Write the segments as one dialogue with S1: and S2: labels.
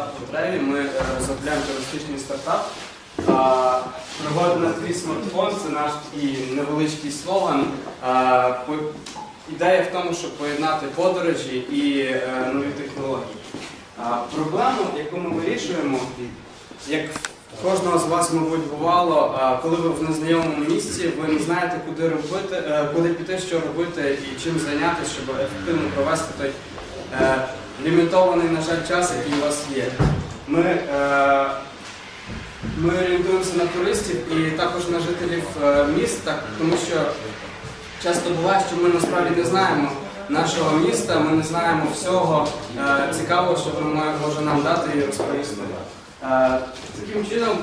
S1: стартапу Треві. Ми е, розробляємо туристичний стартап. Пригода на твій смартфон це наш такий невеличкий слоган. Ідея в тому, щоб поєднати подорожі і е, нові технології. Проблему, яку ми вирішуємо, як кожного з вас, мабуть, бувало, коли ви в незнайомому місці, ви не знаєте, куди робити, е, куди піти, що робити і чим зайнятися, щоб ефективно провести той е, лімітований, на жаль, час, який у вас є. Ми, е, ми орієнтуємося на туристів і також на жителів е, міст, так, тому що часто буває, що ми насправді не знаємо нашого міста, ми не знаємо всього е, цікавого, що воно може нам дати і розповісти. Е, таким чином,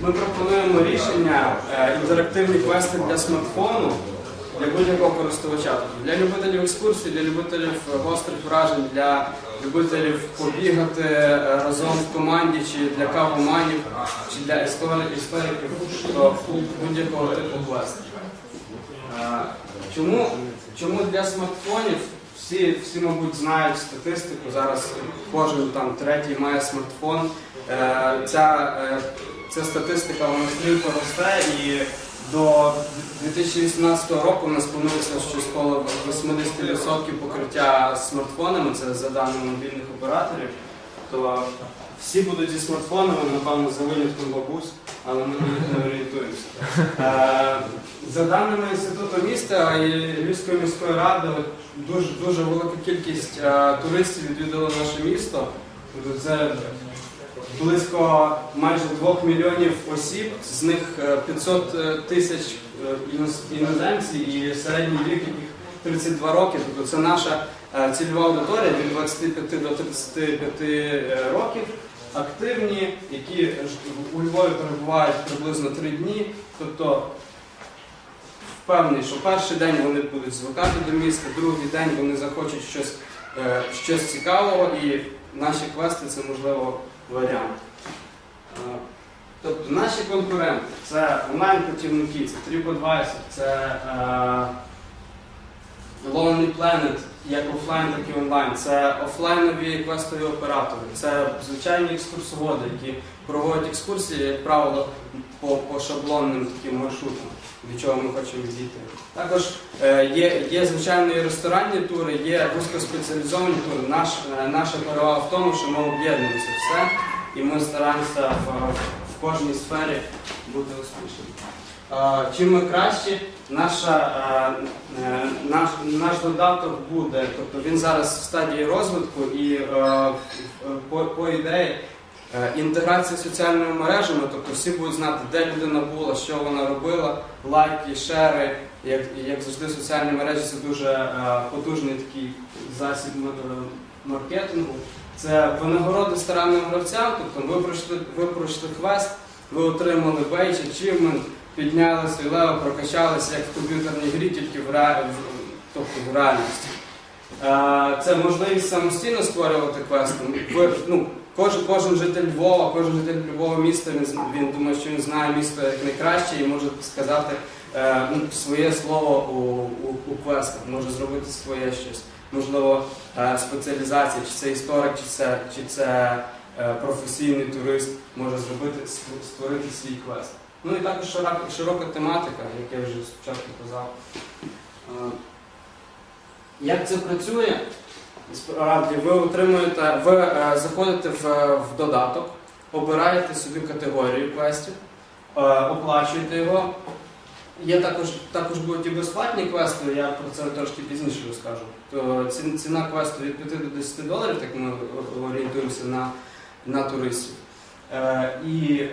S1: ми пропонуємо рішення е, інтерактивні квести для смартфону для будь-якого користувача. Тобто Для любителів екскурсій, для любителів гострих вражень, для любителів побігати е, разом в команді, чи для кавоманів, чи для істориків, то будь-якого типу квесту. Е, Чому, чому для смартфонів? Всі, всі, мабуть, знають статистику. Зараз кожен там третій має смартфон. Е, Ця, ця статистика вона стрімко росте і до 2018 року у нас планується щось коло 80% покриття смартфонами, це за даними мобільних операторів. То всі будуть зі смартфонами, напевно, за винятком бабусь, але ми не орієнтуємося. Е, За даними інституту міста і Львівської міської ради, дуже дуже велика кількість е, туристів відвідала наше місто. Це близько майже 2 мільйонів осіб, з них е, 500 тисяч е, іноз- іноземці і середній вік яких 32 роки. Тобто це наша е, цільова аудиторія від 25 до 35 е, років. Активні, які у Львові перебувають приблизно 3 дні. Тобто впевнений, що перший день вони будуть звикати до міста, другий день вони захочуть щось, е, щось цікавого, і наші квести це можливо варіант. Тобто наші конкуренти це онлайн-путівники, це TripAdvisor, це Lonely Planet, як офлайн, так і онлайн. Це офлайнові квестові оператори, це звичайні екскурсоводи, які проводять екскурсії, як правило, по, по шаблонним таким маршрутам, від чого ми хочемо відійти. Також е, є, є звичайні ресторанні тури, є вузькоспеціалізовані тури. Наш, е, наша перевага в тому, що ми об'єднуємо це все і ми стараємося в, в кожній сфері бути успішними. Чим ми кращі, наша, е, наш, наш додаток буде, тобто він зараз в стадії розвитку і по, по ідеї інтеграція з соціальними мережами, тобто всі будуть знати, де людина була, що вона робила, лайки, шери. Як, як завжди, соціальні мережі це дуже е, потужний такий засіб е, маркетингу. Це винагороди старанним гравцям, тобто ви пройшли, ви пройшли квест, ви отримали бейдж, achievement, підняли свій левел, прокачалися як в комп'ютерній грі, тільки в, ре... тобто в реальності. Е, Це можливість самостійно створювати квести. Ви, ну, кожен, кожен житель Львова, кожен житель любого міста, він, він думає, що він знає місто як найкраще і може сказати е, ну, своє слово у, у, у квестах, може зробити своє щось. Можливо, е, спеціалізація, чи це історик, чи це, чи це е, професійний турист може зробити створити свій квест. Ну і також широка, широка тематика, як я вже спочатку казав. Е, Як це працює? Справді, ви отримуєте, ви е, заходите в, в додаток, обираєте собі категорію квестів, е, оплачуєте його. Є також, також будуть і безплатні квести, я про це трошки пізніше розкажу. То ці- ціна квесту від 5 до 10 доларів, так ми орієнтуємося на, на туристів. Е, і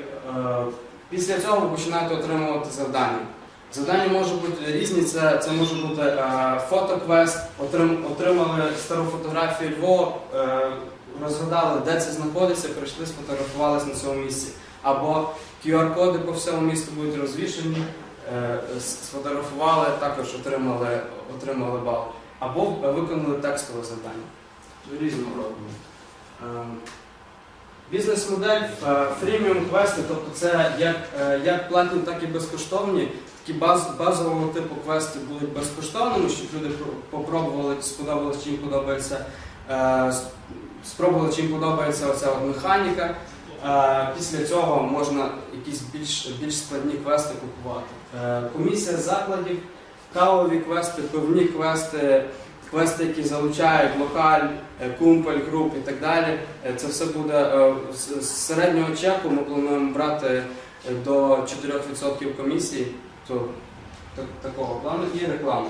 S1: після цього ви починаєте отримувати завдання. Завдання можуть бути різні, це, це може бути е, фотоквест, отрим, отримали стару фотографію Львова, е, розгадали, де це знаходиться, прийшли, сфотографувалися на цьому місці. Або QR-коди по всьому місту будуть розвішені, е, сфотографували, також отримали, отримали бал. Або виконали текстове завдання. Різному роду. Е, Бізнес-модель фріміум квести, тобто це як, як платні, так і безкоштовні. Такі баз, базового типу квести будуть безкоштовними, щоб люди про- попробували, сподобалось, чи їм подобається е, спробували, чи їм подобається оця от механіка. Е, Після цього можна якісь більш, більш складні квести купувати. Е, Комісія закладів, кавові квести, пивні квести, квести, які залучають локаль, е, кумпель, груп і так далі. Е, Це все буде е, з середнього чеку. Ми плануємо брати до 4% комісії. То, так- такого плану і реклама.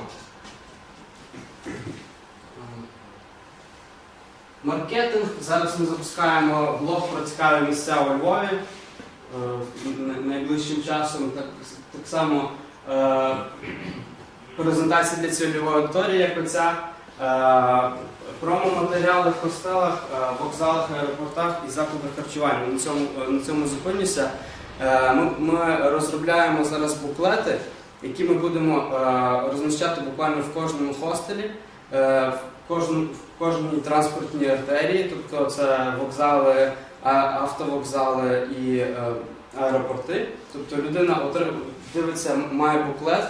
S1: Маркетинг. Зараз ми запускаємо блог про цікаві місця у Львові. Е, Найближчим часом так, так само е, презентація для цільової аудиторії, як оця. Е, Промо-матеріали в хостелах, е, вокзалах, аеропортах і закладах харчування. На цьому, е, на цьому зупинюся. Е, Ми, розробляємо зараз буклети, які ми будемо е, розміщати буквально в кожному хостелі, е, в, кожній транспортній артерії, тобто це вокзали, автовокзали і аеропорти. Тобто людина дивиться, має буклет.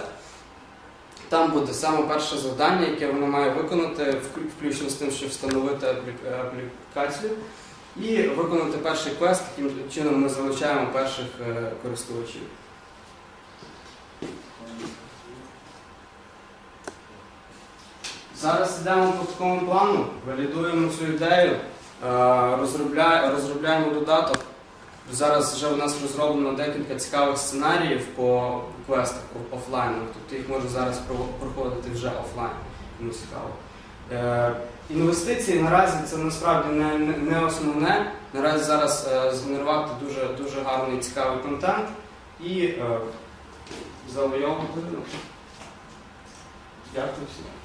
S1: Там буде саме перше завдання, яке вона має виконати, включно з тим, щоб встановити аплі- аплікацію, і виконати перший квест, таким чином ми залучаємо перших е, користувачів. Зараз йдемо по такому плану, валідуємо цю ідею, е, розробляємо додаток. Зараз вже у нас розроблено декілька цікавих сценаріїв по квестах о- офлайн, тобто їх можна зараз проходити вже офлайн, кому цікаво. Е, Інвестиції наразі це насправді не, не, не основне. Наразі зараз е, згенерувати дуже, дуже гарний цікавий контент і е, завойовувати. Дякую всім.